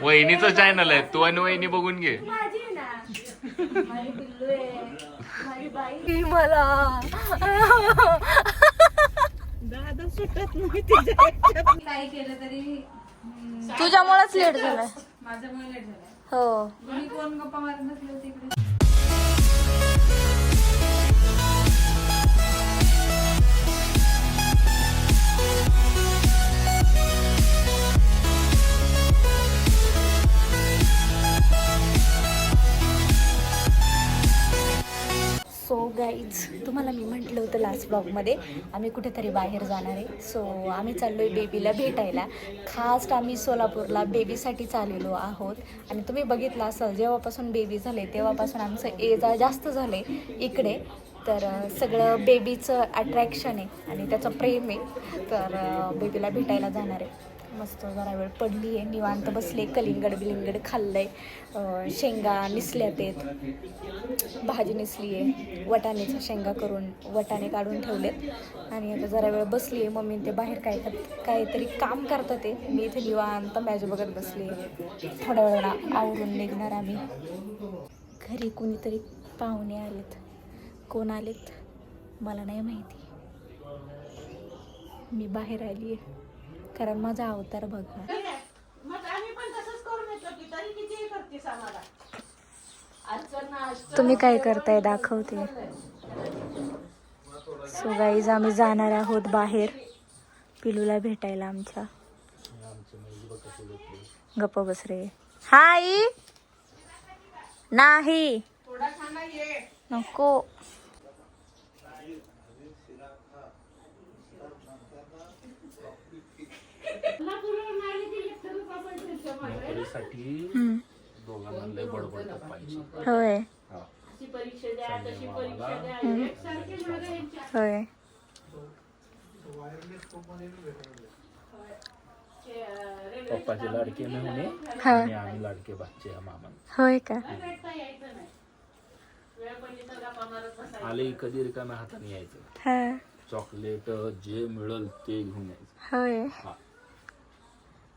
वहिनीचं channel आहे. तू आणि वहिनी बघून घे. माझी आहे ना. माझी पिल्लू आहे. माझी बाई. मला. काही केलं तरी तुझ्यामुळेच लेट झालाय. माझ्यामुळे लेट झालाय. हो. कोण गप्पा मारत बसले तिकडे गाईज तुम्हाला मी म्हटलं होतं लास्ट ब्लॉगमध्ये आम्ही कुठेतरी बाहेर जाणार आहे. सो आम्ही चाललो आहे बेबीला भेटायला. खास आम्ही सोलापूरला बेबीसाठी चाललेलो आहोत. आणि तुम्ही बघितलं असाल जेव्हापासून बेबी झाले तेव्हापासून आमचं एजा जास्त झालं आहे इकडे. तर सगळं बेबीचं अट्रॅक्शन आहे आणि त्याचं प्रेम आहे. तर बेबीला भेटायला जाणार आहे. मस्त जरा वेळ पडली आहे. निवांत बसले कलिंगड बिलिंगड खाल्लंय. आहे शेंगा निसल्यात आहेत. भाजी निसली आहे. वटाण्याच्या शेंगा करून वटाणे काढून ठेवलेत. आणि आता जरा वेळ बसली आहे. मम्मी ते बाहेर काय काहीतरी काम करतात ते. मी इथे निवांत मॅच बघत बसली आहे. थोड्या वेळा आवरून निघणार आम्ही. घरी कोणीतरी पाहुणे आलेत. कोण आलेत? मला नाही माहिती. मी बाहेर आली आहे. कारण माझा अवतार बघा. तुम्ही काय करताय दाखवते. सो गाईज आम्ही जाणार आहोत बाहेर. पिलूला भेटायला आमच्या. गप्प बस रे. हाय! नाही. नको. नोकरीसाठी हम्म. दोघांना लय बडबड पाहिजे होय. होय. पप्पाचे लाडके मेहुणे आणि आम्ही लाडके बच्चे मामा होय का? आले कधी रिकाम्या हाताने यायचं. हा. चॉकलेट जे मिळेल ते घेऊन यायचं. होय. हा.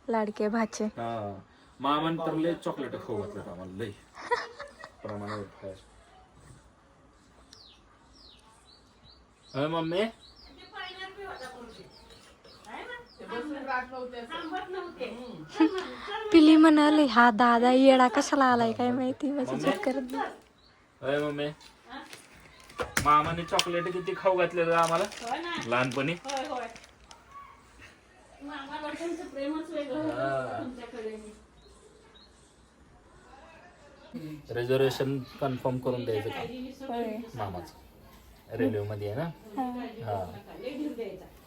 लाडके भाचे. हा. मामान तर लय चॉकलेट खाऊ घातलं आम्हाला लय. प्रमाणावर खायचं मम्मी? पिली म्हणाले हा दादा येडा कशाला आलाय काय माहिती? माझी चेक करत नाही. अय मम्मी? मामाने चॉकलेट किती खाऊ घातलेलं आम्हाला? लहानपणी? रिझर्वेशन कन्फर्म करून द्यायचं का? मामाचं. रेल्वे मध्ये आहे ना? हा. हा.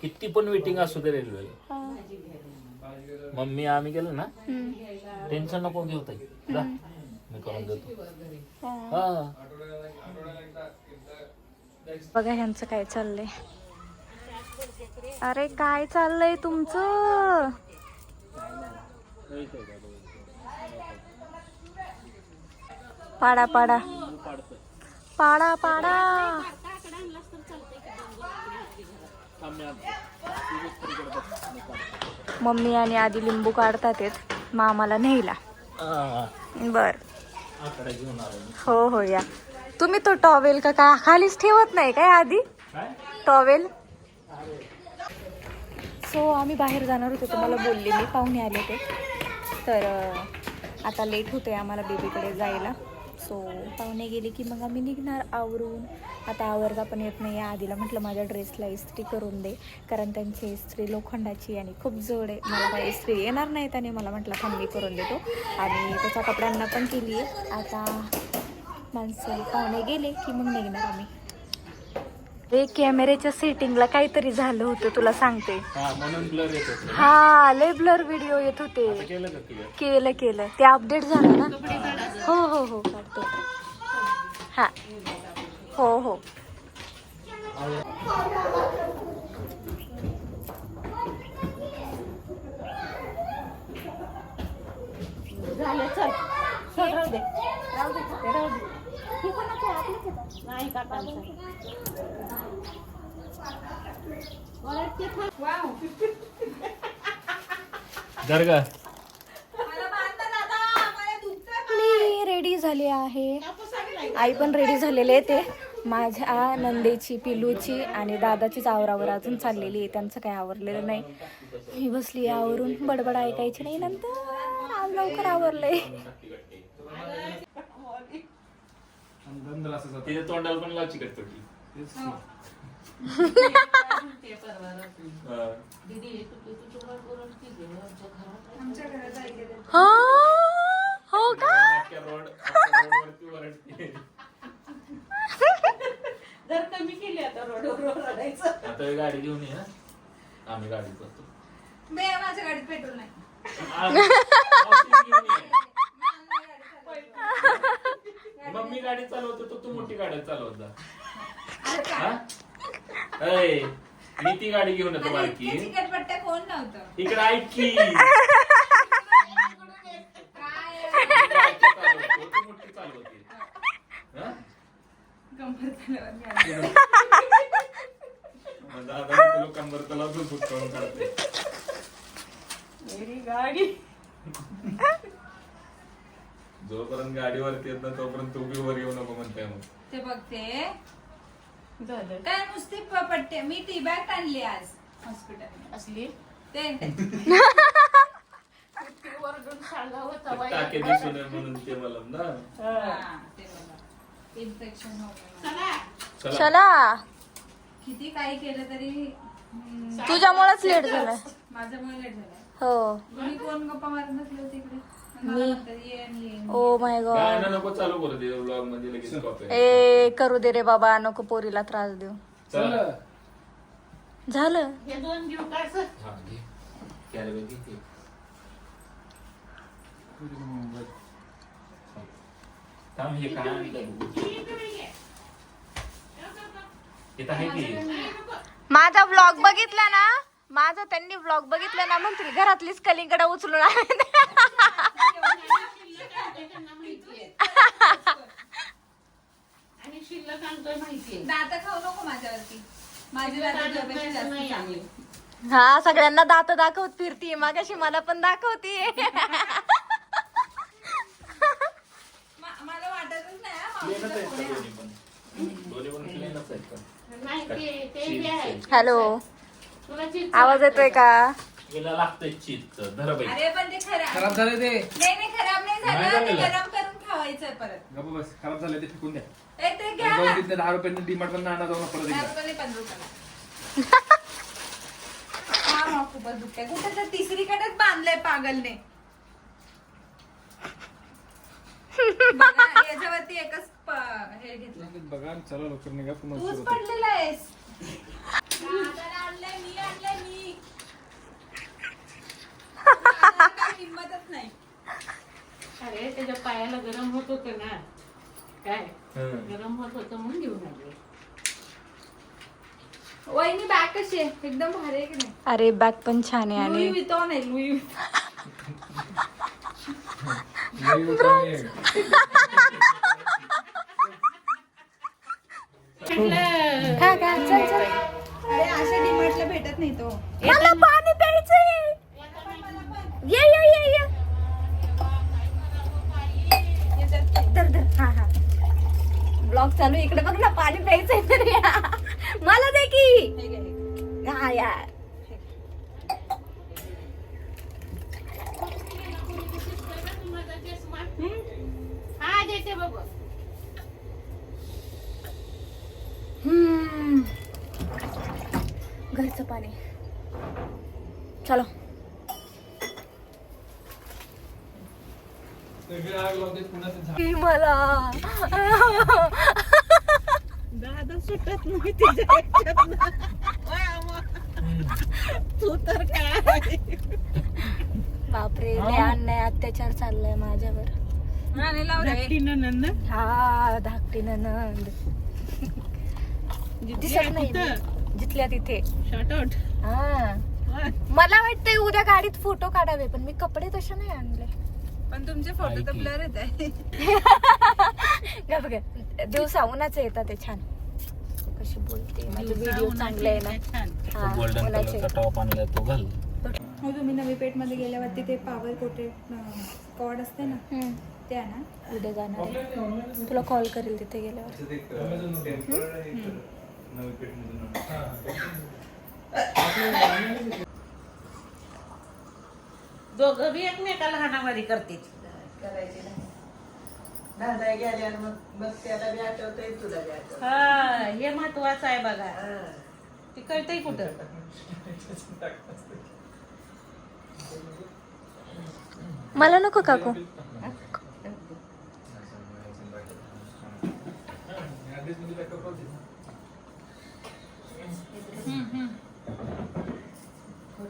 किती पण वेटिंग असू दे रेल्वे हा. मम्मी आम्ही गेलो ना? हम्म. टेन्शन नको घेऊ ताई. जा. मी करून देतो. हा. हा. बघा ह्यांचं काय चाललंय. अरे काय चाललंय तुमचं? पाडा पाडा. पाडा पाडा. मम्मी आणि आधी लिंबू काढतात मामाला न्यायला. बर. हो हो या. तुम्ही तो टॉवेल का काय खालीच ठेवत नाही काय आधी? टॉवेल? सो आम्ही बाहेर जाणार होतो तुम्हाला बोलले मी पाहुणे आले ते तर आता लेट होते आम्हाला बेबीकडे जायला. सो पाहुणे गेले की मग आम्ही निघणार आवरून. आता आवरता पण येत नाही आधीला म्हटलं माझ्या ड्रेसला इस्त्री करून दे कारण त्यांची इस्त्री लोखंडाची आणि खूप जड आहे. मला काय इस्त्री येणार नाही त्याने मला म्हटलं थांबी करून देतो. आणि त्याच्या कपड्यांना पण केली आहे. आता माणसं पाहुणे गेले की मग निघणार आम्ही. रे कॅमेऱ्याच्या सेटिंगला काहीतरी झालं होतं तुला सांगते. हा म्हणून ब्लर येत होते हा लय ब्लर व्हिडिओ येत होते. केलं का केलं केलं. ते अपडेट झालं ना? हो हो हो काढतो. हा. हो हो. झालं चल. चल राहू दे. राहू दे. ते राहू दे. हे कोणाचं आहे? आपलंच आहे. नाही काकांचं आहे. जर का झाली आहे. आई पण रेडी झालेले आहे ते. माझ्या नंदेची पिलूची आणि दादाचीच आवरावर अजून चाललेली आहे. त्यांचं काही आवरलेलं नाही. मी बसली आवरून. बडबड ऐकायची नाही नंतर. आज लवकर आवरलंय. तोंडाला पण लाव चिकटपट्टी हा. हा हो का रोड ओरडते. जर कमी केली आता रोडवर रडायचं आता ही गाडी घेऊन ये ना आम्ही गाडी करतो बे माझ्या गाडीत पेट्रोल नाही मावशी घेऊन ये. मम्मी गाडी चालवतो तर तू मोठी गाडी चालवत जा हा? ऐ, मी ती गाडी घेऊन येतो बारकी चिकटपट्ट्या कोण नव्हतं? इकडे ऐक की. काय गाडी चालवतो, तू मोठी चालवते हा? गंमत झाल्यावर मग दादा तुला कंबर तुला झोपूट करून काढते मेरी गाडी जोपर्यंत गाडीवरती येत ना तोपर्यंत तू बी वर येऊ नको म्हणते मग. ते बघते. झालं काय नुसती प- पट्टे? मी टी बॅग आणली आज हॉस्पिटल असली? ते वरडून खाल्ला होता बाई. टाके दिसू नये म्हणून ते मला ना? हा. इन्फेक्शन होतं चला. चला. चला. किती काही केलं तरी हम्म, तुझ्यामुळेच लेट झालाय. माझ्यामुळे लेट झालं हो. मी कोण गप्पा मारत इकडे? मग मी. ओ माय गॉड नको चालू करू दे ब्लॉगमध्ये लगेच ए करू दे रे बाबा नको पोरीला त्रास देऊ चला झालं हे दोन घेऊ काय सर हा घे कॅरेबॅग घे घे. थांब हे काय आणलंय बघू. इथं आहे की माझा व्लॉग बघितला ना माझा त्यांनी व्लॉग बघितला ना म्हणतील घरातलीच कलिंगड उचलून आणते. आणि शिल्लक आणतोय माहितीये. दात खाऊ नको माझ्यावरती. माझी दात तुझ्यापेक्षा जास्त नाही चांगली. हा सगळ्यांना दात दाखवत फिरतीये मागाशी मला पण दाखवतीये मा- मला वाटतच नाही हा, प्लेनच मावशीला आहेत कोणी का दोन्ही पण? दोन्ही पण प्लेनच आहेत का? नाही ते ते बी आहे हॅलो. तुला आवाज येतोय का? लागतंय चीज धर बाई. अरे पण ते खराब खराब झाले ते. नाही नाही खराब नाही नाही झालं ते झालेलं. गरम करून खावायचं परत गप्प बस खराब झाले ते फेकून द्या ए, ते घ्या जाऊन ना. दहा रुपयाने डीमार्ट पण आणा जाऊन परत दहा एकदा रुपयाला पंधरा रुपयाला. हा मग खूपच दुखतंय कुठं तर तिसरीकडेच बांधलंय पागलने बघा, याच्यावरती एकच प- हे घेतलं बघा चला लवकर निघा पुन्हा तूच सुरू होतं. पडलेला आहेस दादाला आणलंय मी आणलंय मी दादाला काही हिंमतच नाही अरे त्याच्या पायाला गरम होत ना. काय? हं. गरम होत होतं म्हणून घेऊन आले. वहिनी बॅग कशी आहे? एकदम भारी आहे की नाही? अरे बॅग पण छान आहे लुई आणि वितॉन आहे लुई लई उठाने. का का? चल चल. अरे अशा डिमार्टला भेटत नाही तो. मला पाणी प्यायचंय. ब्लॉग चालू. इकडे बघ ना पाणी प्यायचंय तर. मला दे की. हे यार हा. घरचं पाणी. चलो. मला? सुटत नाही तिच्या ह्याच्यातनं. तू तर काय? बापरे लय अन्याय अत्याचार चाललाय माझ्यावर. आणि लावलं हा धाकटी ननंद दिसत नाही. जिथल्या तिथे. हा. मला वाटतंय उद्या गाडीत फोटो काढावे पण मी कपडे तसे नाही आणले. पण तुमचे फोटो तर ब्लर येत आहे गा बघ. दिवसा उन्हाचे येतात ते छान. कशी बोलते. माझे व्हिडिओ चांगले आहे ना. हा, गोल्डन उन्हाचे. कलरचा टॉप आणलाय तो घाल. हो तुम्ही नवी पेठमध्ये गेल्यावरती ते पावर कोटेड कॉड असते ना हम्म. ते आणा उद्या जाणार आहे. तुला कॉल करेल तिथे गेल्यावर. दोघं बी एकमेकाला हाणामारी करते दादा मग मग त्याला बी आठवतंय तुला बी. हा हे महत्वाचं आहे बघा. ते कळतंय कुठं? मला नको काकू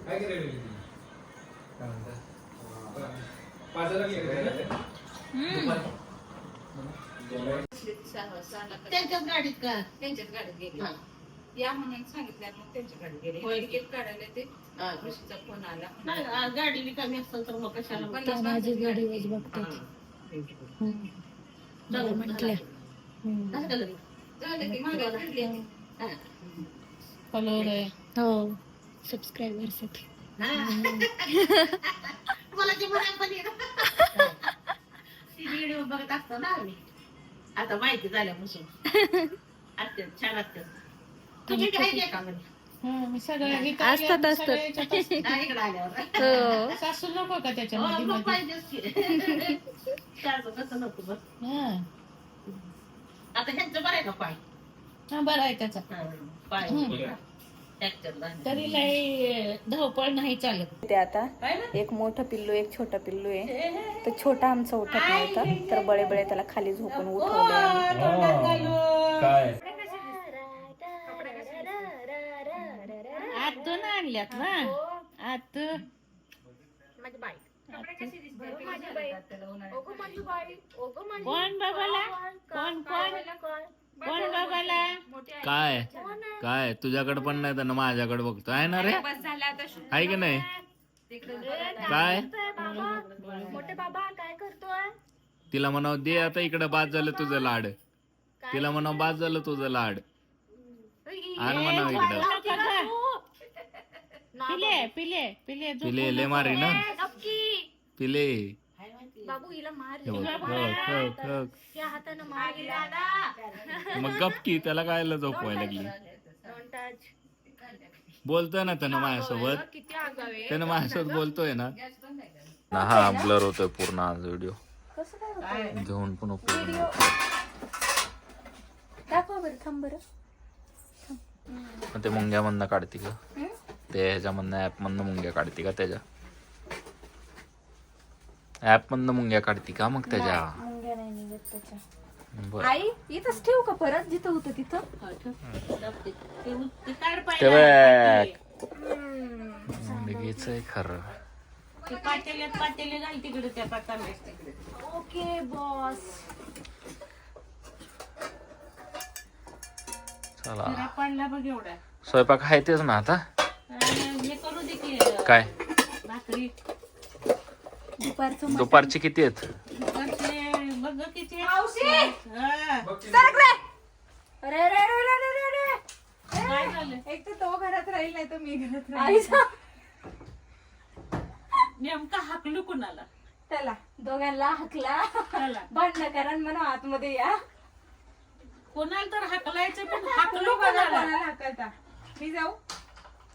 काय की रेडी काय म्हणता? बाजारात गेले का? त्यांच्याच गाडीत का त्यांच्याच गाडीत गेले. या म्हणून सांगितलं मग त्यांच्या गाडीत गेले. तिकीट काढायला ते ऋषीचा फोन आला. नाही, आ, गाडी रिकामी असेल तर मग कशाला पण त्या माझी गाडी. वाज बघतात. जाऊ म्हटल्या झालं की. मागे फिरले. कलर आहे. हो. सबस्क्रायबरसाठी मला ते म्हणायला पण येत ती व्हिडिओ बघत असतो ना आम्ही आता माहिती झाल्यापासून. छान तुम्ही काय का असतात असतात. नाही इकडे आल्यावर. हो. सासू नको का हो, त्याच्यामध्ये मग मध्ये? पाहिजेच की. त्याचं कसं नको बस हा. आता ह्यांचं बरं आहे का पाय? हा बरं आहे त्याचा. हा, पाय. तरी लय धावपळ नाही चालत. ते आता एक मोठं पिल्लू एक छोटा पिल्लू आहे. तर छोटा आमचा उठत नव्हता. तर बळे बळे त्याला खाली झोपून उठवले. काय आतून आणल्यात ना आत कोण बाबाला? कोण कोण? कोण बाबाला? काय? काय? तुझ्याकडे पण नाही तर माझ्याकडे बघतो आहे ना रे? बस झालं आता शु- आहे की नाही? काय? मोठे बाबा काय करतोय? तिला म्हणाव दे आता इकडे बाद झालं तुझं लाड. तिला म्हणाव बाद झालं तुझं लाड. आण म्हणाव इकडं. पिले पिले पिले झोप. पिले ले मारी ना. पिले. बाबू हिला मार. हे बघ, खक, खक, खक. या हातानं मार मग गपकी त्याला काय झोपवायला लागली? बोलतोय ना त्यानं माझ्यासोबत. किती आगावे त्यानं माझ्यासोबत बोलतोय ना. हा ब्लर होतोय पूर्ण आज व्हिडिओ. घेऊन पण उपयोग नाही. दाखव बरं थांब बरं. मग ते मुंग्यामधनं काढते का ते ह्याच्यामधनं ऍप मधनं मुंग्या काढते का त्याच्या? ऍप मधनं मुंग्या काढते का मग त्याच्या? मुंग्या नाही निघत त्याच्या. बर. आई इथंच ठेवू का परत? जिथं होतं तिथं. ते मुलगीच खरं. ओके बॉस चला. जरा पडला बघ एवढा. स्वयंपाक आहे तेच ना आता? हे काय? भाकरी. दुपारचं दुपारची किती आहेत? हा. एक तर तो घरात राहील नाही तर मी घरात राहील. नेमका हाकलू कुणाला? त्याला. दोघांना हकला. भांडण करा म्हणा आतमध्ये या. कोणाला तर हाकलायचं पण हाकलू कोणाला हाकलता? मी जाऊ?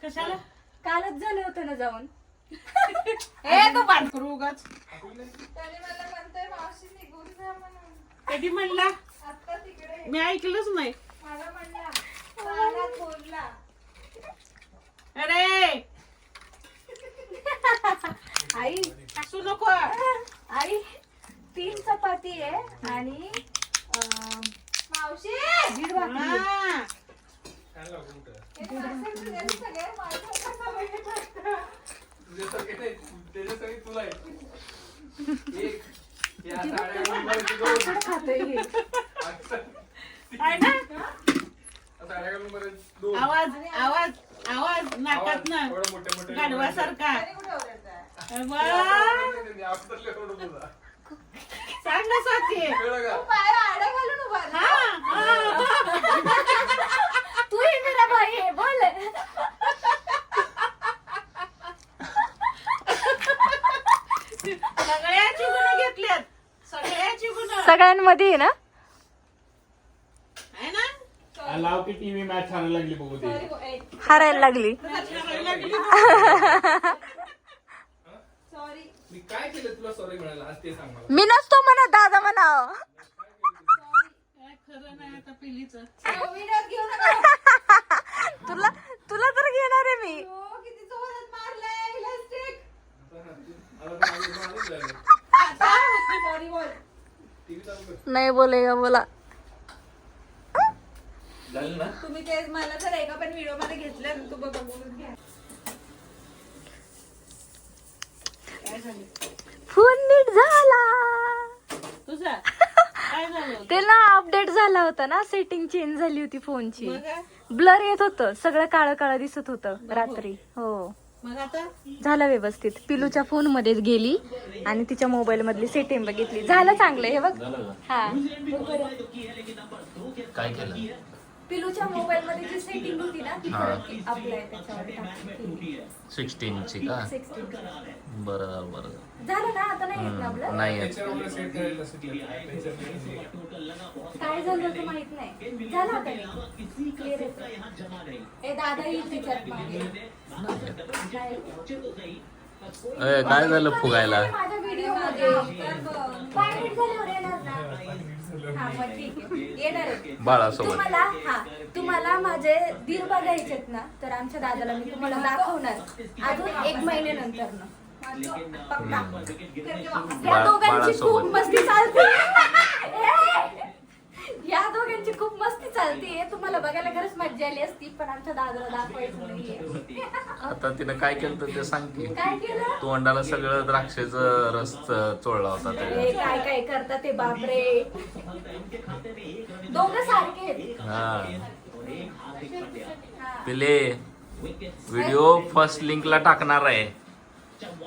कशाला? कालच झालं होतं ना जाऊन. ए तो पाठ करू उगाच. त्याने मला म्हणतोय मावशी निघून जा म्हणून. कधी म्हणला? आता तिकडे मी ऐकलंच नाही. मला म्हणला कानात बोलला अरे! आई. हसू नको. आई तीन चपाती आहे आणि अं, मावशी! दीड भाकरी आहे. हा. काय लागू कुठं? हे हे. आवाज आवाज आवाज नाकात ना गाढवासारखा. सांग ना साथी कळलं तू ही भाई है बोल सगळ्याची गुण. सगळ्यांमध्ये आहे ना? आहे ना? लाव की टीव्ही मॅच हारायला लागली बघू दे. हारायला लागली. सॉरी मी काय केलं तुला सॉरी म्हणाला आज ते सांग मला. मी नसतो म्हणत दादा म्हणाव. खरं नाही आता पिलीचं घेऊ नका तुला तुला तर घेणार आहे मी. हो, किती जोरात मारलंय इलास्टिक आता मागे- मागेच राहिलं. सॉरी बोल TV चालू कर. नाही बोलेगा बोला. तुम्ही तेच मला जर एका पण व्हिडिओमध्ये घेतलं ना, तू बघ बघून घ्या. फोन नीट झाला. तुझा? काय झालं? ते ना अपडेट झाला होता ना सेटिंग चेंज झाली होती फोनची ब्लर येत होतं. सगळं काळं काळं दिसत होतं रात्री. हो. मग आता? झालं व्यवस्थित. पिलूच्या फोन मध्येच गेली आणि तिच्या मोबाईल मधली सेटिंग बघितली. झालं चांगलं हे बघ. हा. काय केलं? पिलूच्या मोबाईल मध्ये जी सेटिंग होती ना ती हा. अप्लाय त्याच्यावर टाकली. सिक्स्टीन ची का 16. बरं बरं झालं ना आता नाही येत ना आपलं नाही येत. त्याच्यावर सेट करायला सुचलं. त्याच्यावर काय झालं होतं माहीत नाही झालं आता क्लिअर ए दादा येईल त्याच्यात मागे. काय? काय झालं फुगायला? माझ्या व्हिडिओमध्ये फाय मिनिट झाल्यावर येणार ना? हा मग ठीक आहे. येणार आहे. बाळासोबत. तुम्हाला हा तुम्हाला माझे दीर बघायचेत ना तर आमच्या दादाला मी तुम्हाला दाखवणार. अजून एक महिन्यानंतर ना. या दोघांची खूप बाळासोबत. मस्ती चालते. ए! या दोघांची खूप मस्ती चालते. तुम्हाला बघायला खरंच मज्जा आली असती पण आमच्या दादाला दाखवायचं नाहीये. आता तिनं काय केलं तर ते सांग की. काय केलं? तोंडाला सगळं द्राक्षाचं रस चोळला होता हे काय काय करतात ते बापरे. दोघं सारखे आहेत. हा. पिले व्हिडिओ फर्स्ट लिंकला टाकणार आहे.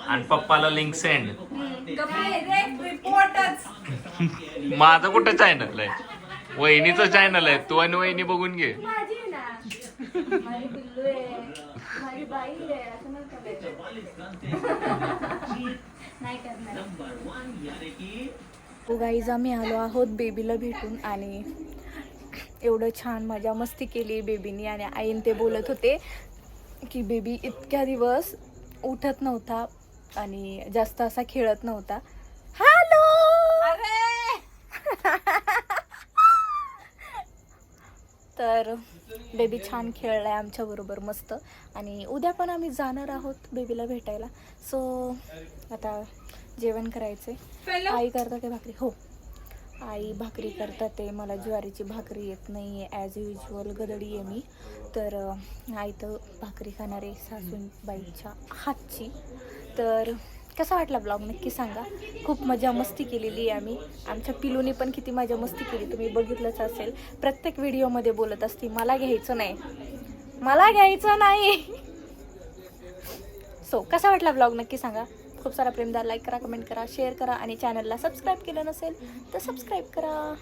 आणि पप्पाला लिंक सेंड रिपोर्टच माझं कुठं चॅनल आहे? वहिनीचं चॅनल आहे. तू आणि वहिनी बघून घे. माझी आहे ना. माझी पिल्लू आहे. माझी बाई आहे. असं नाही करायचं. नाही करणार. गाईज आम्ही आलो आहोत बेबीला भेटून आणि एवढं छान मजा मस्ती केली बेबीनी आणि आईन ते बोलत होते की बेबी इतक्या दिवस उठत नव्हता आणि जास्त असा खेळत नव्हता. तर बेबी छान खेळलाय आमच्या बरोबर मस्त. आणि उद्या पण आम्ही जाणार आहोत बेबीला भेटायला. सो आता जेवण करायचंय. आई करतात ते भाकरी. हो. आई भाकरी करतात ते. मला ज्वारीची भाकरी येत नाही आहे ॲज युजल गदडी आहे मी. तर आई तर भाकरी खाणार आहे सासूबाईच्या हातची. तर कसा वाटला ब्लॉग? नक्की सांगा. खूप मजा मस्ती केलेली आहे आम्ही. आमच्या पिलूने पण किती मजा मस्ती केली. तुम्ही बघितलंच असेल. प्रत्येक व्हिडिओमध्ये बोलत असती मला घ्यायचं नाही. मला घ्यायचं नाही. सो कसा वाटला ब्लॉग? नक्की सांगा. खूप सारा प्रेमदार लाईक करा कमेंट करा शेअर करा आणि चॅनलला सबस्क्राईब केलं नसेल तर सबस्क्राईब करा.